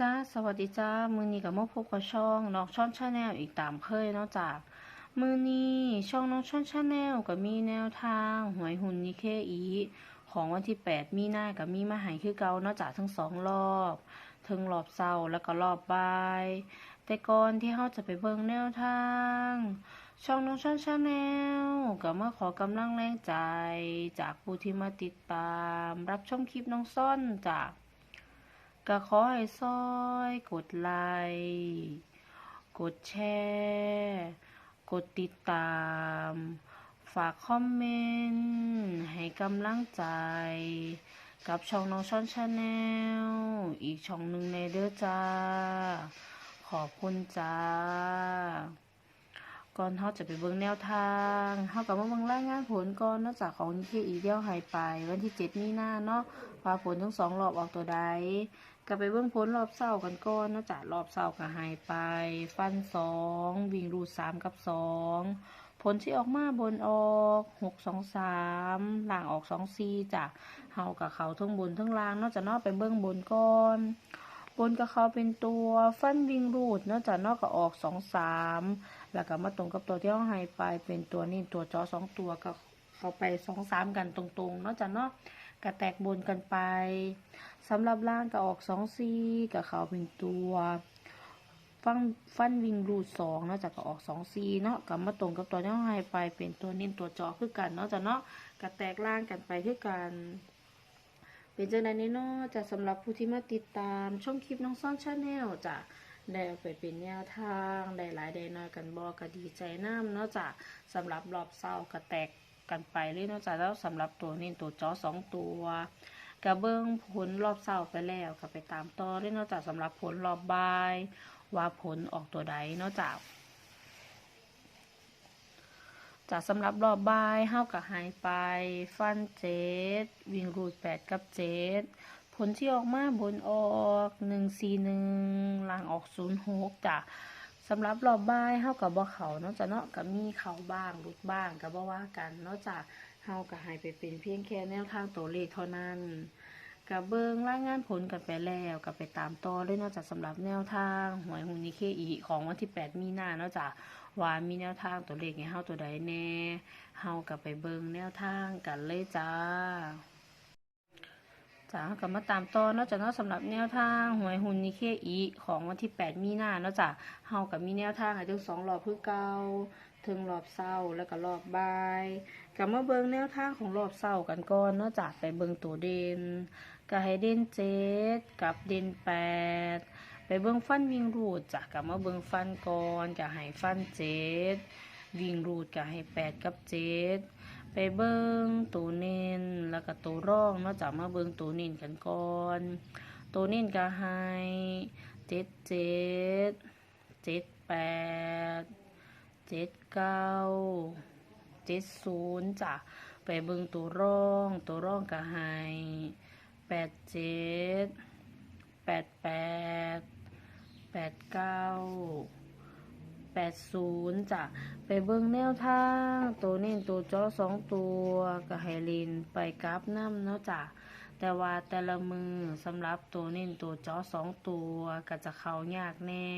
จ้าสวัสดีจ้า มือนี้กับมาพบกับช่องน้องช่อนชาแนลอีกตามเคยเนอกจากมือนี้ช่องน้องช่อนชาแนลก็มีแนวทางหวยหุ่นนิเคอีของวันที่ 8 มีหน้ากับมีมาหายคือเก่านอกจากทั้งสองรอบทั้งรอบเศร้าแล้วก็รอบบ่าย แต่ก่อนที่เราจะไปเบิ่งแนวทาง ช่องน้องช่อนชาแนลก็มาขอกำลังแรงใจ จากผู้ที่มาติดตาม รับชมคลิปน้องซ่อนจาก ก็ขอให้ซอยกดไลค์กดแชร์ กดติดตาม ฝากคอมเมนต์ให้กำลังใจ กับช่องน้องช่อนชาแนลอีกช่องหนึ่งในเด้อจ้า ขอบคุณจ้า ก่อนเขาจะไปเบิ่งแนวทางเขากับมาเบิ่งรายงานผลก่อนนอกจากของนิเคอีเดียวหายไป วันที่เจ็ดมีหน้าเนาะว่าผลทั้งสองรอบออกตัวใด ก็ไปเบิ่งผลรอบเศร้ากันก่อนนอกจากรอบเศร้าก็หายไป ฟันสองวิ่งรูดสามกับสองผลที่ออกมาบนออกหกสองสามล่างออกสองสี่จ้ะเฮากับเขาทั้งบนทั้งล่างนอกจากนอกไปเบิ่งบนก่อนบนกับเขาเป็นตัวฟันวิ่งรูดนอกจากนอกก็ออกสองสามแล้วก็มาตรงกับตัวที่เขาให้ไปเป็นตัวนี่ตัวจอสองตัวก็เข้าไปสองสามกันตรงๆนอกจากนอก ก็แตกบนกันไปสำหรับล่างก็ออกสองซีกับเขาเป็นตัวฟันฟันวิ่งรูดสองเนอกจากก็ออกสองซีเนาะกับมาตรงกับตัวที่เขาให้ไปเป็นตัวนิ่ตัวจอคือกันเนาะจากเนาะก็แตกล่างกันไปคือกันเป็นจังไดน่เนาะจะสำหรับผู้ที่มาติดตามช่องคลิปน้องซ่อนชาแนลจะได้ไปเป็นแนวทางได้หลายได้น้อยกันบอก็ดีใจน้ำเนาะจ้ะสำหรับรอบเศร้าก็แตก กันไปเลยเนาะจ้ะแล้วสำหรับตัวนี้ตัวจอสองตัวกระเบื้องผลรอบเศร้าไปแล้วก็ไปตามต่อเลยเนาะจ้ะสำหรับผลรอบบาย ว่าผลออกตัวใดเนาะจ้ะจ้ะสำหรับรอบบายเฮากับหายไป ฟันเจ็ดวิ่งรูดแปดกับเจ็ดผลที่ออกมาบนออกหนึ่งสี่หนึ่งล่างออกศูนย์หกจ้ะ สำหรับรอบบ่ายเฮากับบ่เขาเนาะจ้ะเนาะกับมีเขาบ้างรุดบ้างกับบ่ว่ากันเนาะจ้ะเฮากับหายไปเป็นเพียงแค่แนวทางตัวเลขเท่านั้นกับเบิงรายงานผลกันไปแล้วกับไปตามต่อเลยนอกจากสำหรับแนวทางหวยหุนนิเคอีของวันที่ 8 มีนาเนาะจ้ะว่ามีแนวทางตัวเลขให้เฮาตัวใดแน่เฮากับไปเบิงแนวทางกันเลยจ้า จ้ากับมาตามต่อเนอกจากเนาะสำหรับแนวทางหวยหุ่นนิเคอีของวันที่ 8 มีนาเนาะจ้ะเฮากับมีแนวทางให้ถึงสองรอบคือเก่าถึงรอบเศร้าแล้วก็รอบบ่ายกลับมาเบิงแนวทางของรอบเศร้ากันก่อนเนาะจ้ะไปเบิงตัวเด่นก็ให้เด่นเจ็ดกับเด่นแปดไปเบิ่งฟันวิ่งรูดจ้ะกลับมาเบิ่งฟันก่อนก็ให้ฟันเจ็ดวิ่งรูดก็ให้แปดกับเจ็ด ไปเบิ่งตัวเน้นแล้วก็ตัวร่องนาะจ้ะมาเบิ่งตัวเน้นกันก่อน ตัวเน้นก็ให้เจ็ดเจ็ดเจ็ดแปดเจ็ดเก้าเจ็ดศูนย์จ้ะไปเบิ่งตัวร่อง ตัวร่องก็ให้แปดเจ็ดแปดแปดแปดเก้า แปดศูนย์จ้ะไปเบิ่งแนวทางตัวนี้ตัวจอสองตัวก็ให้ลินไปกราฟน้ำเนาะจ้ะแต่ว่าแต่ละมือสำหรับตัวนี้ตัวจอสองตัวก็จะเขายากแน่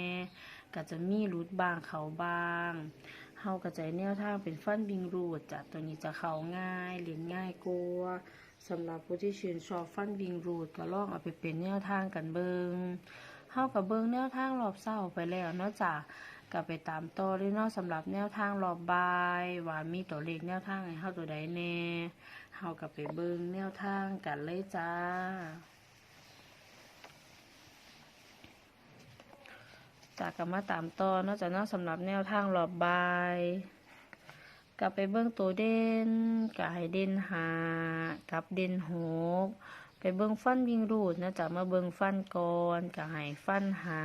ก็จะมีรุดบางเขาบางเฮาก็จะแนวทางเป็นฟันบิงรูดจ้ะตัวนี้จะเขาง่ายเล่นง่ายกว่าสำหรับผู้ที่ชื่นชอบฟันวิงรูดก็ลองเอาไปเป็นแนวทางกันเบิงเฮากับเบิงแนวทางรอบเศร้าไปแล้วเนาะจ้ะ ก็ไปตามต่อเลยเนาะสำหรับแนวทางรอบบายว่ามีตัวเลขแนวทางให้เฮาตัวใดแน่เฮากับไปเบิงแนวทางกันเลยจ้าจากกันมาตามต่อนาะจ้ะเนาะสำหรับแนวทางรอบบายกลับไปเบิ้องตัวเด่นกับให้เด่นหากับเด่นหกไปเบิ้องฟันวิ่งรูดนะจ๊ะมาเบิ้องฟันก่อนกับให้ฟันหา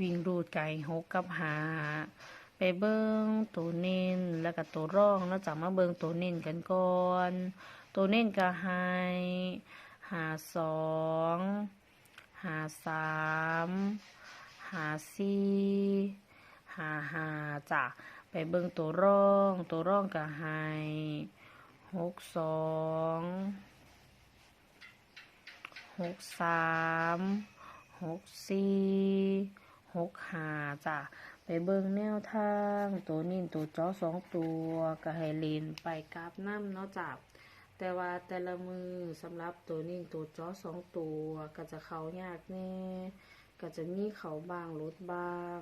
วิ่งรูดไก่หกกับหาไปเบิ้งตัวเน้นแล้วก็ตัวร่องนะจ๊ะมาเบิ้งตัวเน้นกันก่อน ตัวเน้นกับให้หาสองหาสามหาสี่หาหาจ้ะไปเบิ่งตัวร่อง ตัวร่องก็ให้หกสองหกสามหกสี่ หกหาจ้ะไปเบิ่งแนวทาง ตัวนิ่นตัวจอสองตัวก็ให้เลนไปกราฟน้ำเนาะจ้ะแต่ว่าแต่ละมือสำหรับตัวนิ่งตัวจอสองตัวก็จะเขายากแน่ก็จะมีเขาบางลดบาง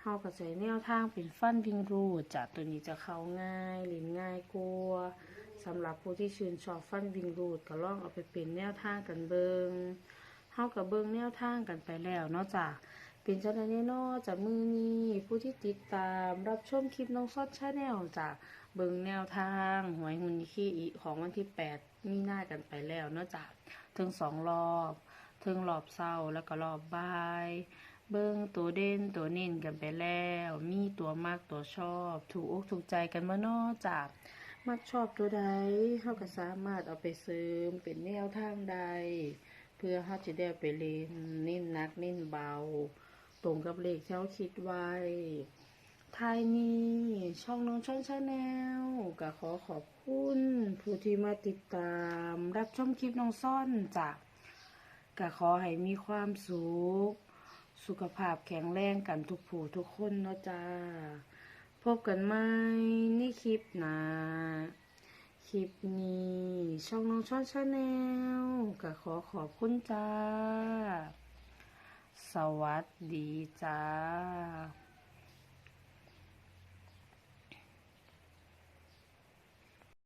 เฮาก็ใช้แนวทางเป็นฟันพิงรูดจ้ะตัวนี้จะเขาง่ายล่นง่ายกว่าสำหรับผู้ที่ชื่นชอบฟันพิงรูดก็ลองเอาไปเป็นแนวทางกันเบิงเฮากับเบิงแนวทางกันไปแล้วเนาะจ้ะ เป็นจังได๋เนาะจากมือนี้ผู้ที่ติดตามรับชมคลิปน้องซอดชาแนลจ้ะเบิงแนวทางหวยหุ่นขี้อีของวันที่ 8 มีหน้ากันไปแล้วเนาะจ้ะถึงสองรอบถึงรอบเศร้าแล้วก็รอบบ่าย เบิ้งตัวเด่นตัวเน้นกันไปแล้ว มีตัวมากตัวชอบ ถูกอกถูกใจกันมาเนอจากมักชอบตัวใดเขาก็สามารถเอาไปเสริมเป็นแนวทางใด เพื่อเขาจะได้ไปเล่นเน้นนักเน้นเบา ตรงกับเลขที่เขาคิดไว้ท้ายนี้ช่องน้องช่องชาแนลก็ขอขอบคุณผู้ที่มาติดตาม รับชมคลิปน้องซ่อนจากก็ขอให้มีความสุข สุขภาพแข็งแรงกันทุกผู้ทุกคนเนาะจ้า พบกันไหมในคลิปหนะคลิปนี้ ช่องน้องช่องชาแนลก็ขอขอบคุณจ้า สวัสดีจ้า